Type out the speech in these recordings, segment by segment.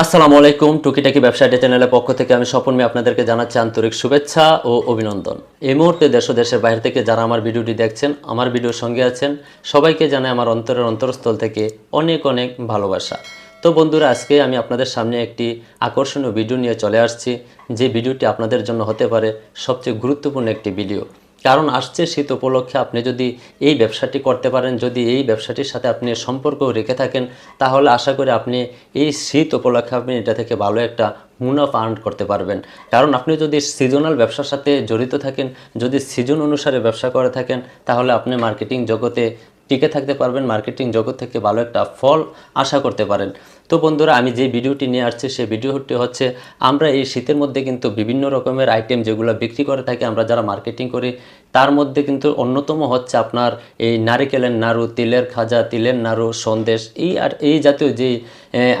আসসালামু আলাইকুম, টুকিটাকি ব্যবসায়ী চ্যানেলের পক্ষ থেকে আমি স্বপন মেয়ে আপনাদেরকে জানাচ্ছি আন্তরিক শুভেচ্ছা ও অভিনন্দন। এই মুহূর্তে দেশ ও দেশের বাইরে থেকে যারা আমার ভিডিওটি দেখছেন, আমার ভিডিওর সঙ্গে আছেন, সবাইকে জানাই আমার অন্তরের অন্তরস্থল থেকে অনেক অনেক ভালোবাসা। তো বন্ধুরা, আজকে আমি আপনাদের সামনে একটি আকর্ষণীয় ভিডিও নিয়ে চলে আসছি, যে ভিডিওটি আপনাদের জন্য হতে পারে সবচেয়ে গুরুত্বপূর্ণ একটি ভিডিও। কারণ আসছে শীত উপলক্ষে আপনি যদি এই ব্যবসাটি করতে পারেন, যদি এই ব্যবসাটির সাথে আপনি সম্পর্ক রেখে থাকেন, তাহলে আশা করি আপনি এই শীত উপলক্ষে আপনি এটা থেকে ভালো একটা মুনাফা আর্ন করতে পারবেন। কারণ আপনি যদি সিজনাল ব্যবসার সাথে জড়িত থাকেন, যদি সিজন অনুসারে ব্যবসা করে থাকেন, তাহলে আপনি মার্কেটিং জগতে টিকে থাকতে পারবেন মার্কেটিং জগৎ থেকে ভালো একটা ফল আশা করতে পারেন। তো বন্ধুরা, আমি যে ভিডিওটি নিয়ে আসছি, সেই ভিডিওটি হচ্ছে, আমরা এই শীতের মধ্যে কিন্তু বিভিন্ন রকমের আইটেম যেগুলো বিক্রি করে থাকি, আমরা যারা মার্কেটিং করি, তার মধ্যে কিন্তু অন্যতম হচ্ছে আপনার এই নারিকেলের নাড়ু, তিলের খাজা, তিলের নাড়ু, সন্দেশ, এই আর এই জাতীয় যে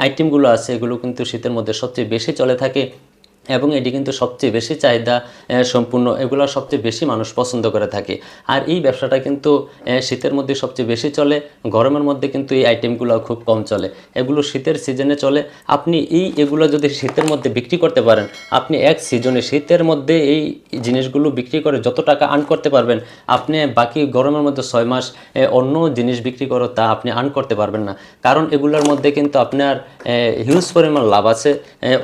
আইটেমগুলো আছে, এগুলো কিন্তু শীতের মধ্যে সবচেয়ে বেশি চলে থাকে। এবং এটি কিন্তু সবচেয়ে বেশি চাহিদা সম্পূর্ণ, এগুলো সবচেয়ে বেশি মানুষ পছন্দ করে থাকে। আর এই ব্যবসাটা কিন্তু শীতের মধ্যে সবচেয়ে বেশি চলে, গরমের মধ্যে কিন্তু এই আইটেমগুলো খুব কম চলে। এগুলো শীতের সিজনে চলে। আপনি এই, এগুলো যদি শীতের মধ্যে বিক্রি করতে পারেন, আপনি এক সিজনে শীতের মধ্যে এই জিনিসগুলো বিক্রি করে যত টাকা আর্ন করতে পারবেন, আপনি বাকি গরমের মধ্যে ছয় মাস অন্য জিনিস বিক্রি করো তা আপনি আর্ন করতে পারবেন না। কারণ এগুলোর মধ্যে কিন্তু আপনার হিউজ পরিমাণ লাভ আছে।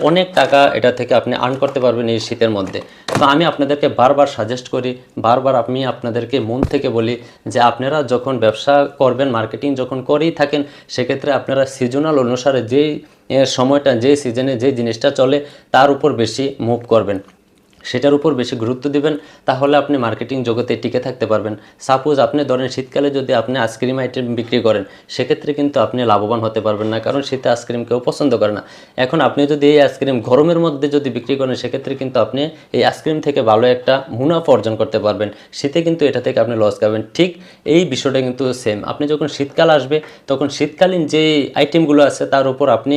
অনেক টাকা এটা থেকে আপনি আর্ন করতে পারবেন এই শীতের মধ্যে। তো আমি আপনাদেরকে বারবার সাজেস্ট করি, বারবার আমি আপনাদেরকে মন থেকে বলি যে আপনারা যখন ব্যবসা করবেন মার্কেটিং যখন করেই থাকেন, সেক্ষেত্রে আপনারা সিজনাল অনুসারে যেই সময়টা যে সিজনে যে জিনিসটা চলে, তার উপর বেশি মুভ করবেন। সেটার উপর বেশি গুরুত্ব দিবেন, তাহলে আপনি মার্কেটিং জগতে টিকে থাকতে পারবেন। সাপোজ আপনি ধরেন শীতকালে যদি আপনি আইসক্রিম আইটেম বিক্রি করেন, সেক্ষেত্রে কিন্তু আপনি লাভবান হতে পারবেন না, কারণ শীতে আইসক্রিম কেউ পছন্দ করে না। এখন আপনি যদি এই আইসক্রিম গরমের মধ্যে যদি বিক্রি করেন, সেক্ষেত্রে কিন্তু আপনি এই আইসক্রিম থেকে ভালো একটা মুনাফা অর্জন করতে পারবেন। শীতে কিন্তু এটা থেকে আপনি লস খাবেন ঠিক এই বিষয়টা কিন্তু সেম আপনি যখন শীতকাল আসবে, তখন শীতকালীন যে আইটেমগুলো আছে, তার উপর আপনি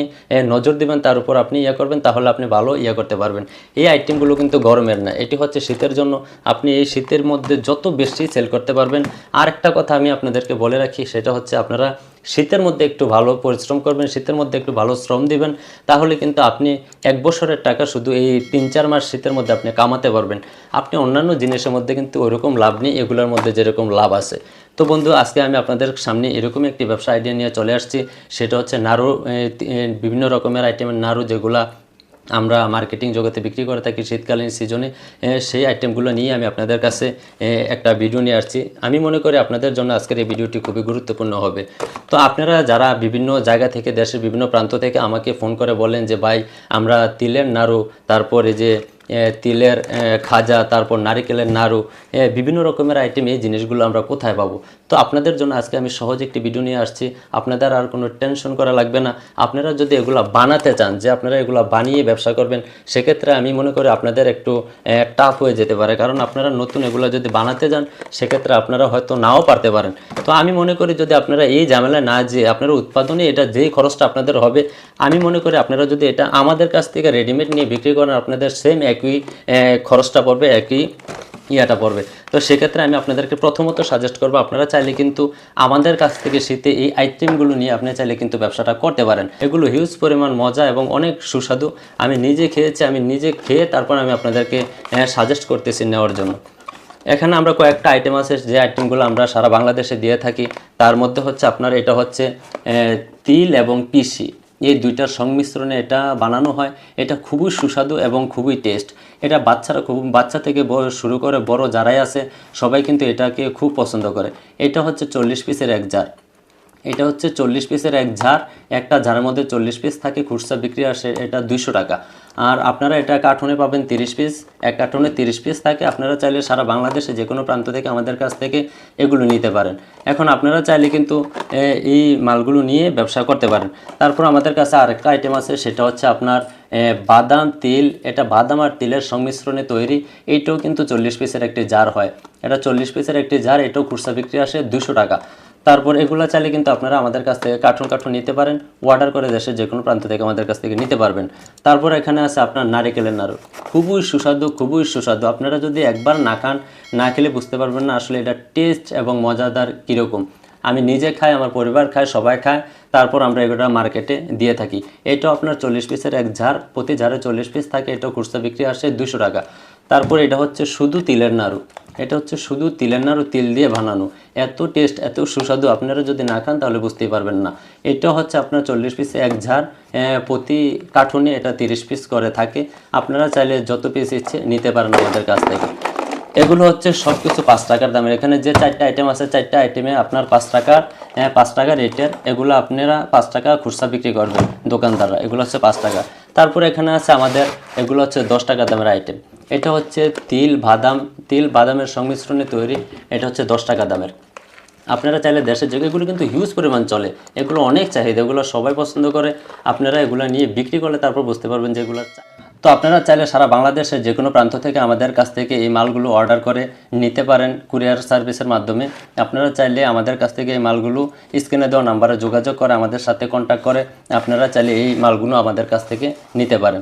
নজর দিবেন, তার উপর আপনি ইয়ে করবেন, তাহলে আপনি ভালো ইয়ে করতে পারবেন। এই আইটেমগুলো কিন্তু গরমের না, এটি হচ্ছে শীতের জন্য। আপনি এই শীতের মধ্যে যত বেশি সেল করতে পারবেন আর একটা কথা আমি আপনাদেরকে বলে রাখি, সেটা হচ্ছে আপনারা শীতের মধ্যে একটু ভালো পরিশ্রম করবেন, শীতের মধ্যে একটু ভালো শ্রম দিবেন, তাহলে কিন্তু আপনি এক বছরের টাকা শুধু এই তিন চার মাস শীতের মধ্যে আপনি কামাতে পারবেন। আপনি অন্যান্য জিনিসের মধ্যে কিন্তু ওইরকম লাভ নেই, এগুলোর মধ্যে যেরকম লাভ আছে। তো বন্ধু, আজকে আমি আপনাদের সামনে এরকম একটি ব্যবসা আইডিয়া নিয়ে চলে আসছি, সেটা হচ্ছে নাড়ু বিভিন্ন রকমের আইটেমের নাড়ু যেগুলা আমরা মার্কেটিং জগতে বিক্রি করে থাকি শীতকালীন সিজনে সেই আইটেমগুলো নিয়ে আমি আপনাদের কাছে একটা ভিডিও নিয়ে আসছি। আমি মনে করি আপনাদের জন্য আজকের এই ভিডিওটি খুবই গুরুত্বপূর্ণ হবে। তো আপনারা যারা বিভিন্ন জায়গা থেকে, দেশের বিভিন্ন প্রান্ত থেকে আমাকে ফোন করে বলেন যে, ভাই, আমরা তিলের নাড়ু, তারপরে যে তিলের খাজা, তারপর নারিকেলের নাড়ু বিভিন্ন রকমের আইটেম এই জিনিসগুলো আমরা কোথায় পাবো? তো আপনাদের জন্য আজকে আমি সহজ একটি ভিডিও নিয়ে আসছি। আপনাদের আর কোনো টেনশন করা লাগবে না। আপনারা যদি এগুলো বানাতে চান, যে আপনারা এগুলো বানিয়ে ব্যবসা করবেন, সেক্ষেত্রে আমি মনে করি আপনাদের একটু টাফ হয়ে যেতে পারে। কারণ আপনারা নতুন এগুলো যদি বানাতে যান, সেক্ষেত্রে আপনারা হয়তো নাও পারতে পারেন। তো আমি মনে করি যদি আপনারা এই ঝামেলায় না যে আপনারা উৎপাদনে এটা যেই খরচটা আপনাদের হবে, আমি মনে করি আপনারা যদি এটা আমাদের কাছ থেকে রেডিমেড নিয়ে বিক্রি করেন, আপনাদের সেম একই খরচটা পড়বে, একই ইয়াটা পড়বে। তো সেক্ষেত্রে আমি আপনাদেরকে প্রথমত সাজেস্ট করব, আপনারা চাইলে কিন্তু আমাদের কাছ থেকে শীতে এই আইটেমগুলো নিয়ে আপনি চাইলে কিন্তু ব্যবসাটা করতে পারেন। এগুলো হিউজ পরিমাণ মজা এবং অনেক সুস্বাদু। আমি নিজে খেয়েছি, আমি নিজে খেয়ে তারপর আমি আপনাদেরকে সাজেস্ট করতেছি নেওয়ার জন্য। এখানে আমরা কয়েকটা আইটেম আছে, যে আইটেমগুলো আমরা সারা বাংলাদেশে দিয়ে থাকি। তার মধ্যে হচ্ছে আপনার এটা হচ্ছে তিল এবং পিসি। এই দুইটার সংমিশ্রণে এটা বানানো হয়। এটা খুবই সুস্বাদু এবং খুবই টেস্ট এটা বাচ্চারা খুব, বাচ্চা থেকে শুরু করে বড় যারাই আছে, সবাই কিন্তু এটাকে খুব পছন্দ করে। এটা হচ্ছে চল্লিশ পিসের এক জার এটা হচ্ছে চল্লিশ পিসের এক ঝাড়, একটা ঝাড়ের মধ্যে চল্লিশ পিস থাকে, খুচরা বিক্রি আসে এটা দুইশো টাকা। আর আপনারা এটা কার্টুনে পাবেন তিরিশ পিস, এক কার্টুনে তিরিশ পিস থাকে। আপনারা চাইলে সারা বাংলাদেশে যে কোনো প্রান্ত থেকে আমাদের কাছ থেকে এগুলো নিতে পারেন। এখন আপনারা চাইলে কিন্তু এই মালগুলো নিয়ে ব্যবসা করতে পারেন। তারপর আমাদের কাছে আরেকটা আইটেম আছে, সেটা হচ্ছে আপনার বাদাম তিল। এটা বাদাম আর তিলের সংমিশ্রণে তৈরি। এইটাও কিন্তু চল্লিশ পিসের একটি জার হয়। এটা চল্লিশ পিসের একটি জার এটাও খুচরা বিক্রি আসে দুশো টাকা। তারপর এগুলো চাইলে কিন্তু আপনারা আমাদের কাছ থেকে কার্টুন কার্টুন নিতে পারেন অর্ডার করে দেশের যে কোনো প্রান্ত থেকে আমাদের কাছ থেকে নিতে পারবেন। তারপর এখানে আছে আপনার নারিকেলের নাড়ু। খুবই সুস্বাদু খুবই সুস্বাদু। আপনারা যদি একবার না খান, না খেলে বুঝতে পারবেন না আসলে এটা টেস্ট এবং মজাদার কীরকম। আমি নিজে খাই, আমার পরিবার খায়, সবাই খায়, তারপর আমরা এগুলো মার্কেটে দিয়ে থাকি। এটাও আপনার চল্লিশ পিসের এক ঝাড়, প্রতি ঝাড়ে চল্লিশ পিস থাকে এটা খুচরা বিক্রি আসে দুশো টাকা। তারপর এটা হচ্ছে শুধু তিলের নাড়ু। এটা হচ্ছে শুধু তিলের নাড়ু, তিল দিয়ে বানানো। এত টেস্ট এত সুস্বাদু। আপনারা যদি না খান তাহলে বুঝতেই পারবেন না। এটা হচ্ছে আপনার চল্লিশ পিসে এক ঝাড় প্রতি কার্টুনে এটা তিরিশ পিস করে থাকে। আপনারা চাইলে যত পিস ইচ্ছে নিতে পারেন আমাদের কাছ থেকে। এগুলো হচ্ছে সব কিছু পাঁচ টাকার দামের। এখানে যে চারটা আইটেম আছে, চারটা আইটেমে আপনার পাঁচ টাকার পাঁচ টাকা রেটের। এগুলো আপনারা পাঁচ টাকা খুচরা বিক্রি করবেন দোকানদাররা। এগুলো হচ্ছে পাঁচ টাকা। তারপরে এখানে আছে আমাদের, এগুলো হচ্ছে দশ টাকা দামের আইটেম এটা হচ্ছে তিল বাদাম, তিল বাদামের সংমিশ্রণে তৈরি, এটা হচ্ছে দশ টাকা দামের। আপনারা চাইলে দেশের যে এগুলো কিন্তু হিউজ পরিমাণ চলে। এগুলো অনেক চাহিদা, এগুলো সবাই পছন্দ করে। আপনারা এগুলো নিয়ে বিক্রি করলে তারপর বুঝতে পারবেন যে এগুলো তো আপনারা চাইলে সারা বাংলাদেশের যে কোনো প্রান্ত থেকে আমাদের কাছ থেকে এই মালগুলো অর্ডার করে নিতে পারেন কুরিয়ার সার্ভিসের মাধ্যমে। আপনারা চাইলে আমাদের কাছ থেকে এই মালগুলো স্ক্রিনে দেওয়া নাম্বারে যোগাযোগ করে আমাদের সাথে কন্ট্যাক্ট করে। আপনারা চাইলে এই মালগুলো আমাদের কাছ থেকে নিতে পারেন।